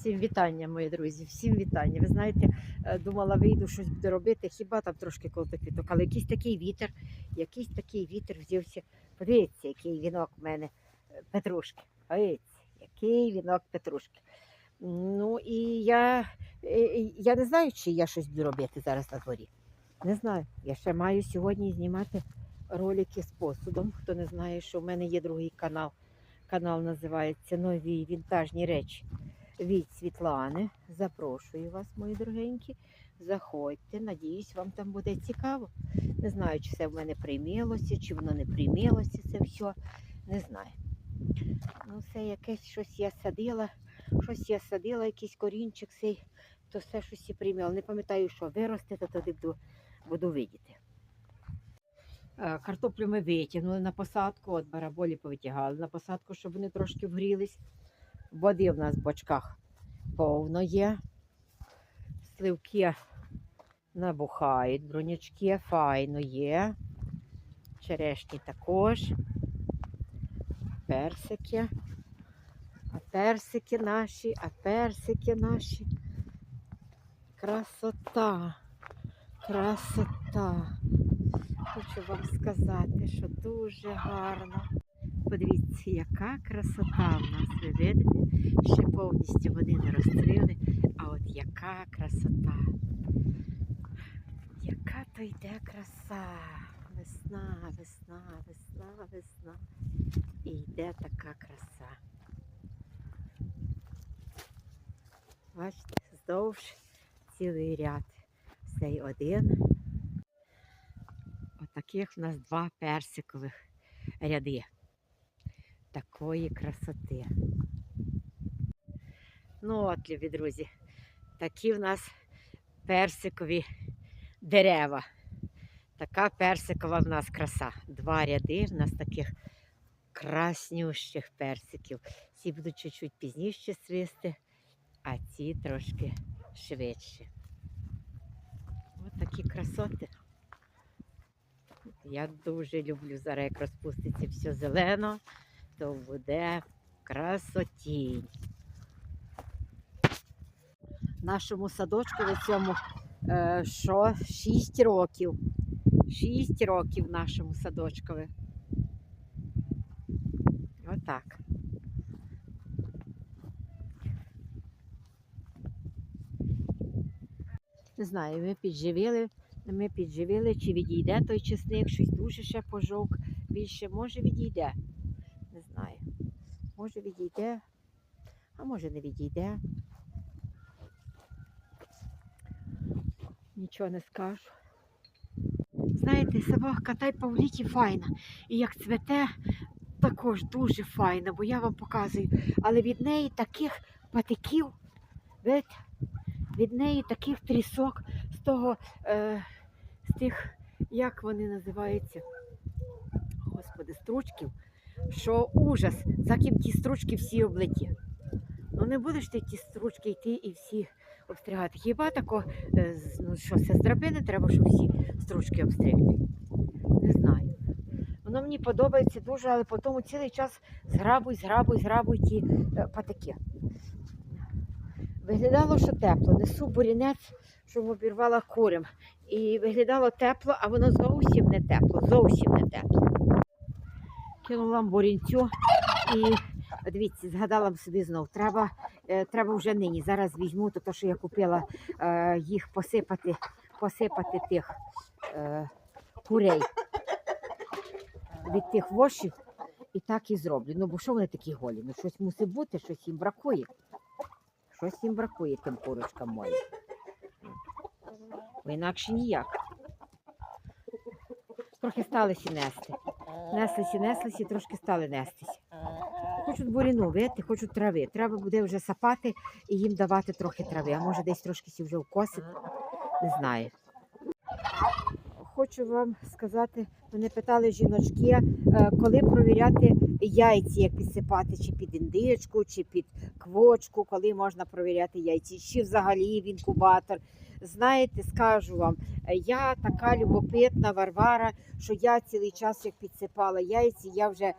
Всім вітання, мої друзі, всім вітання. Ви знаєте, е, думала, вийду щось буду робити, хіба там трошки коло тих квіток, але якийсь такий вітер, якийсь такий вітер взявся. Подивіться, який вінок в мене е, петрушки. Подивіться, який вінок петрушки. Ну і я, е, я не знаю, чи я щось буду робити зараз на дворі. Не знаю. Я ще маю сьогодні знімати ролики з посудом. Хто не знає, що в мене є другий канал. Канал називається Нові вінтажні речі від Світлани. Запрошую вас, мої дорогенькі. Заходьте, надіюсь, вам там буде цікаво. Не знаю, чи це в мене приймілося, чи воно не приймілося, це все. Не знаю. Ну, це якесь щось я садила, щось я садила, якийсь корінчик цей, то все щось і прийміло. Не пам'ятаю, що виросте, то тоді буду, буду видіти. Е, Картоплю ми витягнули на посадку, от бараболі повитягали на посадку, щоб вони трошки вгрілись. Води в нас в бочках повно є. Сливки набухають, бронячки файно є. Черешні також. Персики. А персики наші, а персики наші. Красота. Красота. Хочу вам сказати, що дуже гарно. Подивіться, яка красота в нас, ви видите? Ще повністю вони не розцвіли, а от яка красота. Яка то йде краса. Весна, весна, весна, весна. І йде така краса. Бачите, здовж цілий ряд. Цей один. Отаких в нас два персикових ряди такої красоти. Ну, от, любі друзі, такі в нас персикові дерева. Така персикова в нас краса. Два ряди в нас таких краснющих персиків. Ці будуть чуть-чуть пізніше свисти, а ці трошки швидше. Ось такі красоти. Я дуже люблю зараз, як розпуститься все зелено то буде красотінь. Нашому садочку цьому е, що 6 років. 6 років нашому садочкові. Отак. Не знаю, ми підживили, ми підживили, чи відійде той чесник, щось дуже ще пожовк. Більше може відійде. Не знаю. Може відійде, а може не відійде. Нічого не скажу. Знаєте, собака та й Павліті файна. І як цвете, також дуже файна, бо я вам показую. Але від неї таких патиків, видите, від неї таких трісок з того, е, з тих, як вони називаються, господи, стручків що ужас, за ким ті стручки всі облеті. Ну не будеш ти ті стручки йти і всі обстригати. Хіба тако, е, ну що, це з драбини треба, щоб всі стручки обстригти? Не знаю. Воно мені подобається дуже, але потім цілий час зграбуй, зграбуй, зграбуй ті е, патики. Виглядало, що тепло. Несу бурінець, щоб обірвала курям. І виглядало тепло, а воно зовсім не тепло, зовсім не тепло кинула борінцю і дивіться, згадала собі знов. Треба, е, треба вже нині. Зараз візьму то, що я купила е, їх посипати, посипати тих е, курей від тих вошів. І так і зроблю. Ну, бо що вони такі голі? Ну, щось мусить бути, щось їм бракує. Щось їм бракує тим курочкам моїм. Бо інакше ніяк. Трохи сталися нести. Неслися, неслися, трошки стали нестися. Хочуть буріну вити, хочуть трави. Треба буде вже сапати і їм давати трохи трави. А може десь трошки сі вже вкосить, не знаю. Хочу вам сказати, мене питали жіночки, е, коли провіряти яйці, як підсипати, чи під індичку, чи під квочку, коли можна провіряти яйці, чи взагалі в інкубатор. Знаєте, скажу вам, е, я така любопитна Варвара, що я цілий час як підсипала яйці, я вже е,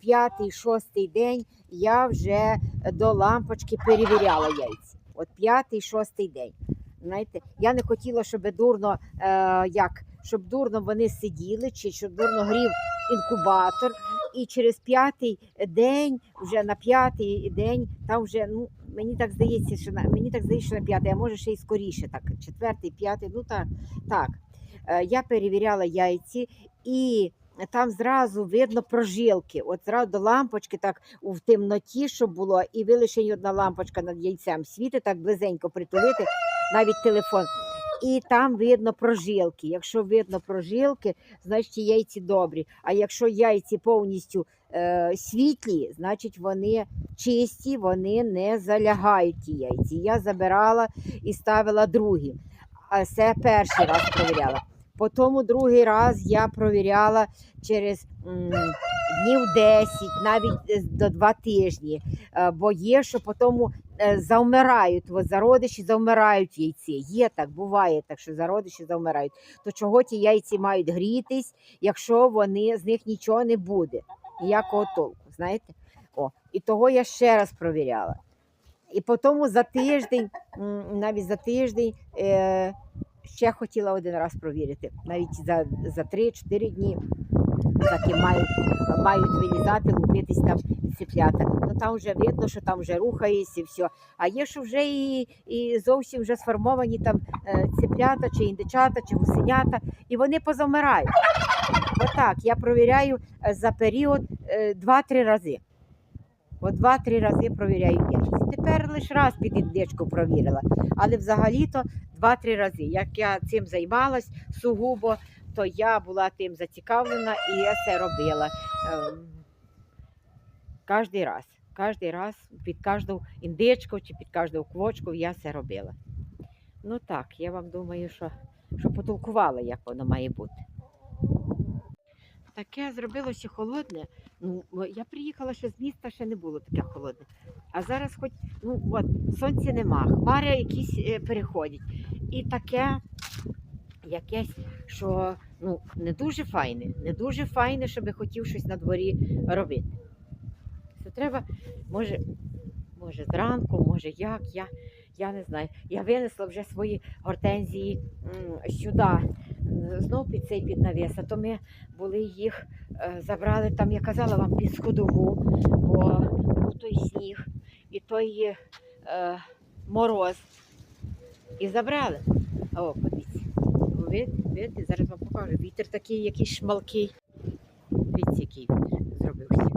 п'ятий, шостий день, я вже до лампочки перевіряла яйці. От п'ятий, шостий день. Знаєте, я не хотіла, щоб дурно, е, як, щоб дурно вони сиділи, чи щоб дурно грів інкубатор. І через п'ятий день, вже на п'ятий день, там вже ну мені так здається, що на мені так здається, що на п'ятий, а може ще й скоріше, так четвертий, п'ятий. Ну так, так. Е, я перевіряла яйці і. Там зразу видно прожилки. От зразу до лампочки, так в темноті, що було, і ви лише одна лампочка над яйцем світить, так близенько притулити, навіть телефон. І там видно прожилки. Якщо видно прожилки, значить яйці добрі. А якщо яйці повністю е, світлі, значить вони чисті, вони не залягають ті яйці. Я забирала і ставила другі. А це перший раз провіряла. Потім другий раз я провіряла через м, днів 10, навіть е, до 2 тижні. Е, Бо є, що потім завмирають, от зародиші завмирають яйці. Є так, буває так, що зародиші завмирають. То чого ті яйці мають грітись, якщо вони з них нічого не буде, ніякого толку, знаєте? О, і того я ще раз провіряла. І потім за тиждень, навіть за тиждень, е, ще хотіла один раз провірити, навіть за, за 3-4 дні. Такі мають, мають вилізати, лупитись там циплята. Ну там вже видно, що там вже рухається і все. А є, що вже і, і зовсім вже сформовані там е, циплята, чи індичата, чи гусенята, і вони позамирають. Отак, я провіряю е, за період е, 2-3 рази. От два-три рази провіряю яйця. Тепер лише раз під індичку провірила. Але взагалі-то два-три рази. Як я цим займалась сугубо, то я була тим зацікавлена і я це робила. Ем, Кожний раз. Кожний раз під кожну індичку чи під кожну квочку я це робила. Ну так, я вам думаю, що, що потолкувала, як воно має бути. Таке зробилося холодне. Ну, я приїхала ще з міста, ще не було таке холодне. А зараз хоч, ну от, сонця нема, хмари якісь е, переходять. І таке якесь, що ну, не дуже файне, не дуже файне, щоб хотів щось на дворі робити. Це треба, може, може, зранку, може як, я, я не знаю. Я винесла вже свої гортензії сюди, м, знов під цей під навіс, а то ми були їх е, забрали там, я казала вам, під сходову, бо був той сніг і той е, мороз. І забрали. О, видите, зараз вам покажу. Вітер такий, якийсь шмалкий. Дивіться, який вітер зробився.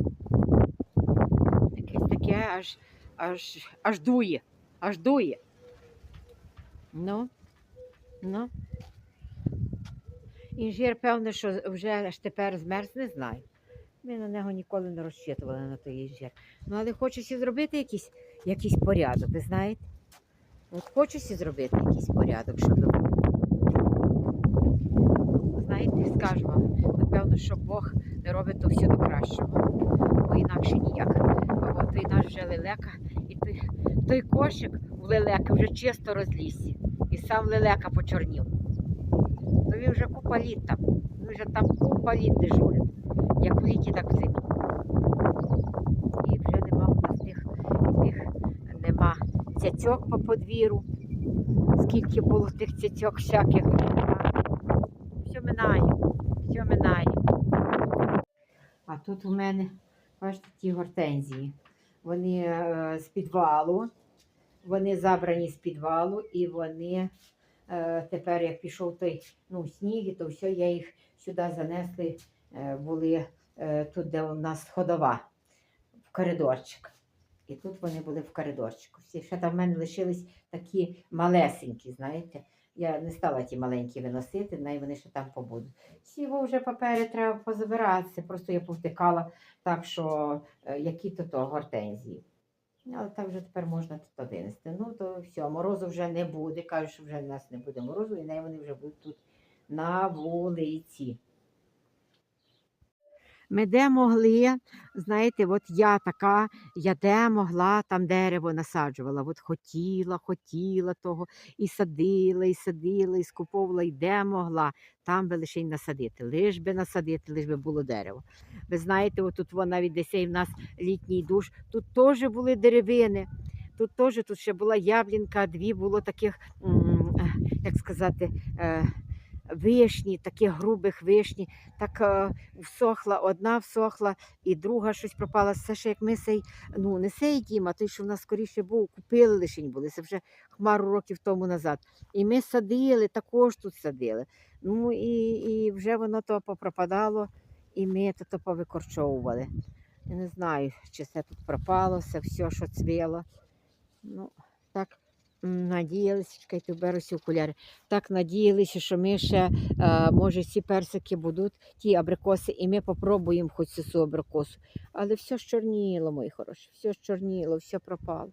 Якесь таке аж, аж, аж дує, аж дує. Ну, ну. Інжир, певно, що вже аж тепер змерз, не знаю. Ми на нього ніколи не розчитували на той інжир. Ну, але хочеться зробити якийсь, якийсь порядок, ви знаєте? От хочеться зробити якийсь порядок, щоб. Скажу вам, напевно, що Бог не робить то все до кращого, бо інакше ніяк. От той наш вже лелека, і той, той кошик в лелеки вже чисто розлісся. І сам лелека почорнів. То він вже купа літ там. Він вже там купа літ дежурить. Як в літі, так в зимі. І вже нема в нас тих, тих нема цяцьок по подвір'ю. Скільки було тих цяцьок всяких. Все минає, все минає. А тут у мене, бачите, ті гортензії. Вони е, з підвалу, вони забрані з підвалу, і вони е, тепер, як пішов той ну, сніг, то все, я їх сюди занесли, е, були е, тут, де у нас ходова, в коридорчик. І тут вони були в коридорчику. Всі ще там в мене лишились такі малесенькі, знаєте. Я не стала ті маленькі виносити, най вони ще там побудуть. Його вже папери треба позабиратися. Просто я повтикала так, що е, які то то гортензії. Але так вже тепер можна тут винести. Ну, то все, морозу вже не буде. Кажуть, що вже в нас не буде морозу, і най вони вже будуть тут на вулиці. Ми де могли, знаєте, от я така, я де могла, там дерево насаджувала. От хотіла, хотіла того, і садила, і садила, і скуповувала, і де могла, там би лише й насадити. Лиш би насадити, лиш би було дерево. Ви знаєте, отут во навіть десь і в нас літній душ, тут теж були деревини. Тут теж тут ще була яблінка, дві було таких, як сказати, е, вишні, таких грубих вишні. Так е, всохла, одна всохла, і друга щось пропала. Все ще як ми сей, ну не сей дім, а той, що в нас скоріше був, купили лишень були. Це вже хмару років тому назад. І ми садили, також тут садили. Ну і, і вже воно то попропадало, і ми то, то повикорчовували. Я не знаю, чи це тут пропало, все, все, що цвіло. Ну, надіялися, чекайте, беруся окуляри. Так надіялися, що ми ще, е, може, ці персики будуть, ті абрикоси, і ми попробуємо хоч цю абрикосу. Але все щорніло, мої хороші, все щорніло, все пропало.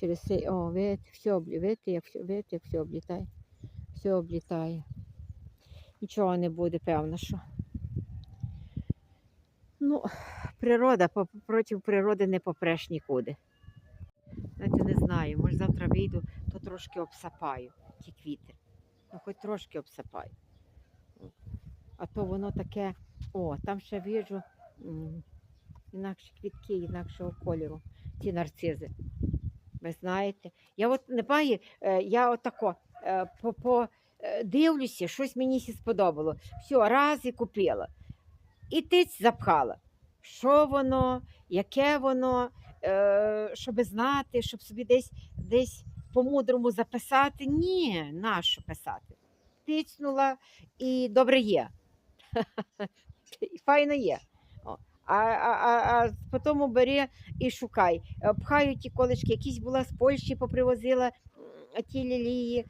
Через це, о, видите, все, облі- видите, як все, як все облітає. Все облітає. Нічого не буде, певно, що. Ну, природа, проти природи не попреш нікуди. Знаєте, не знаю, може завтра вийду, то трошки обсапаю ті квіти. Ну, хоч трошки обсапаю. А то воно таке, о, там ще виджу м, інакші квітки, інакшого кольору, ті нарцизи. Ви знаєте, я от не баю, е, я отако е, по, по, е, дивлюся, щось мені сподобало. Все, раз і купила. І тиць запхала. Що воно, яке воно, щоб знати, щоб собі десь, десь по-мудрому записати. Ні, нащо писати? Тицнула і добре є. Файно є. А, а, а, а потім бери і шукай. Е, Пхаю ті колечки, якісь була з Польщі, попривозила ті лілії,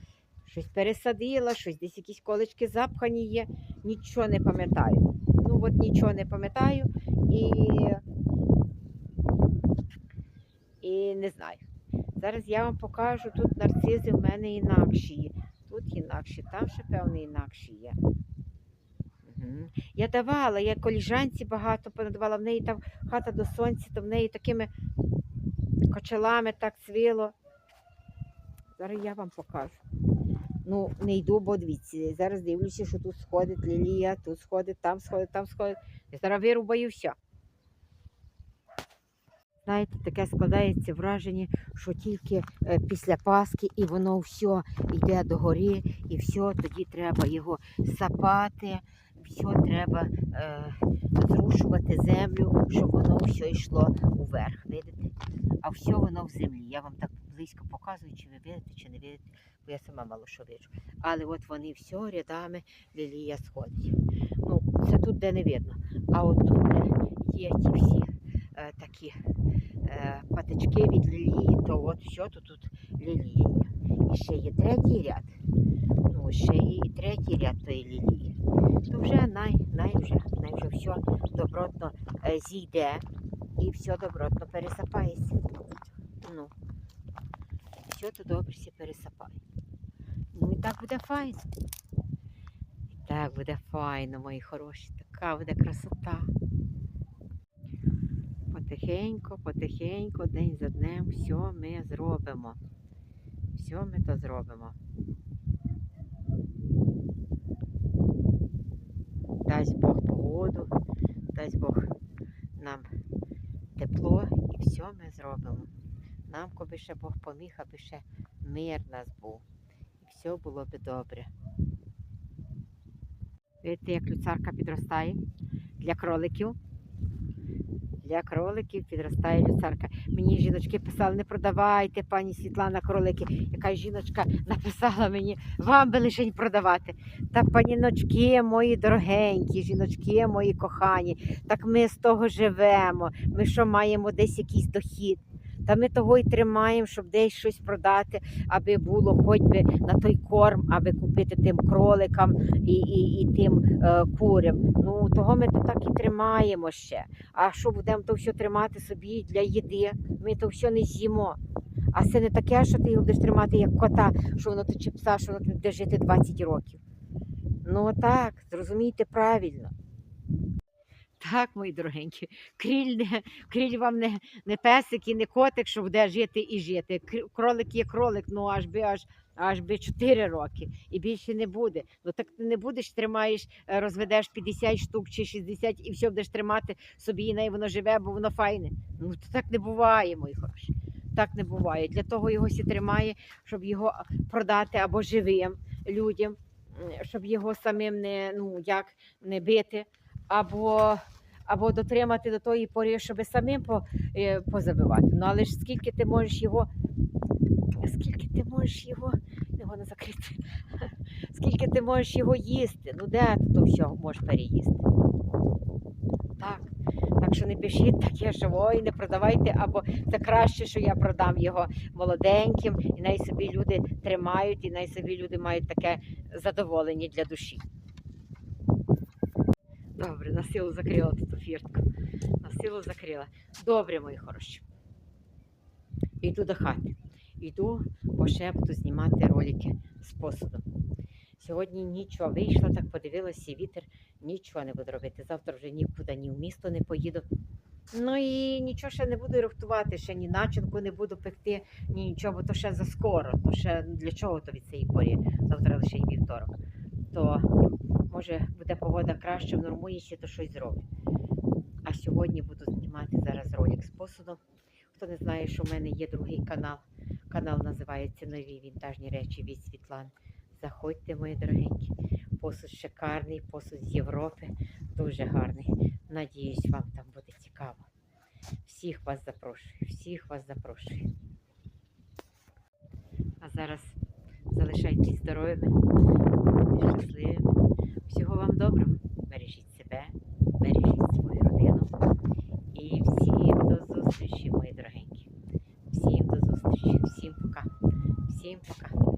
щось пересадила, щось десь якісь колечки запхані є. Нічого не пам'ятаю. Ну от нічого не пам'ятаю і, і не знаю. Зараз я вам покажу, тут нарцизи в мене інакші є. Тут інакші, там ще певно інакші є. Я давала, я коліжанці багато понадавала, в неї там хата до сонця, то в неї такими кочелами так цвіло. Зараз я вам покажу. Ну, не йду, бо дивіться, зараз дивлюся, що тут сходить лілія, тут сходить, там сходить, там сходить. Я зараз вирубаю все. Знаєте, таке складається враження, що тільки е, після Пасхи і воно все йде до гори, і все, тоді треба його сапати, все треба е, зрушувати землю, щоб воно все йшло уверх. Видите? А все воно в землі. Я вам так близько показую, чи ви видите, чи не видите, бо я сама мало що бачу. Але от вони все рядами лілія сходять. Ну, це тут де не видно. А от тут є ті всі такі е, патички від лілії, то от все то тут лілії. І ще є третій ряд. Ну, ще і третій ряд тої лілії. То вже най, най вже, най вже все добротно е, зійде і все добротно пересапається. Ну, все то добре все пересапає. Ну і так буде файно. І так буде файно, мої хороші. Така буде красота. Потихеньку, потихеньку, день за днем, все ми зробимо. Все ми то зробимо. Дасть Бог погоду, дасть Бог нам тепло і все ми зробимо. Нам, коби ще Бог поміг, аби ще мир нас був. І все було би добре. Видите, як люцарка підростає для кроликів. Для кроликів підростає люцарка. Мені жіночки писали, не продавайте, пані Світлана, кролики. Яка жіночка написала мені, вам би лише продавати. Та паніночки мої дорогенькі, жіночки мої кохані, так ми з того живемо. Ми що маємо десь якийсь дохід. Та ми того й тримаємо, щоб десь щось продати, аби було хоч би на той корм, аби купити тим кроликам і, і, і тим е, курям. Ну того ми то так і тримаємо ще. А що будемо то все тримати собі для їди? Ми то все не з'їмо. А це не таке, що ти його будеш тримати як кота, що воно чи пса, що воно буде жити 20 років. Ну так, зрозумійте правильно. Так, мої дорогенькі, кріль, не, кріль вам не, не песик і не котик, що буде жити і жити. Кролик є кролик, ну аж би аж. Аж би 4 роки і більше не буде. Ну так ти не будеш тримаєш, е, розведеш 50 штук чи 60 і все будеш тримати собі, і воно живе, бо воно файне. Ну то так не буває, мої хороші. Так не буває. Для того його сі тримає, щоб його продати або живим людям, щоб його самим не, ну, як, не бити, або, або дотримати до тої пори, щоб самим по, е, позабивати. Ну але ж скільки ти можеш його, скільки ти можеш його, його не закрити, скільки ти можеш його їсти? Ну де ти то все можеш переїсти? Так. Так що не пишіть таке, що ой, не продавайте, або це краще, що я продам його молоденьким, і най собі люди тримають, і най собі люди мають таке задоволення для душі. Добре, на силу закрила тут фіртку. На силу закрила. Добре, мої хороші. Йду до хати. Йду, бо ще буду знімати ролики з посудом. Сьогодні нічого вийшла, так подивилася, вітер, нічого не буду робити. Завтра вже нікуди, ні в місто не поїду. Ну і нічого ще не буду рихтувати, ще ні начинку не буду пекти, ні нічого, бо то ще заскоро. То ще для чого то від цієї порі? Завтра лише й вівторок. То може буде погода краще, внормується, то щось зроблю. А сьогодні буду знімати зараз ролик з посудом. Хто не знає, що в мене є другий канал. Канал називається Нові вінтажні речі від Світлани. Заходьте, мої дорогенькі. Посуд шикарний, посуд з Європи, дуже гарний. Надіюсь, вам там буде цікаво. Всіх вас запрошую, всіх вас запрошую. А зараз залишайтесь здоровими, щасливими. Всього вам доброго. Бережіть себе, бережіть свою родину. І всім до зустрічі, мої дорогенькі. Всім до зустрічі, всім пока. Всім пока.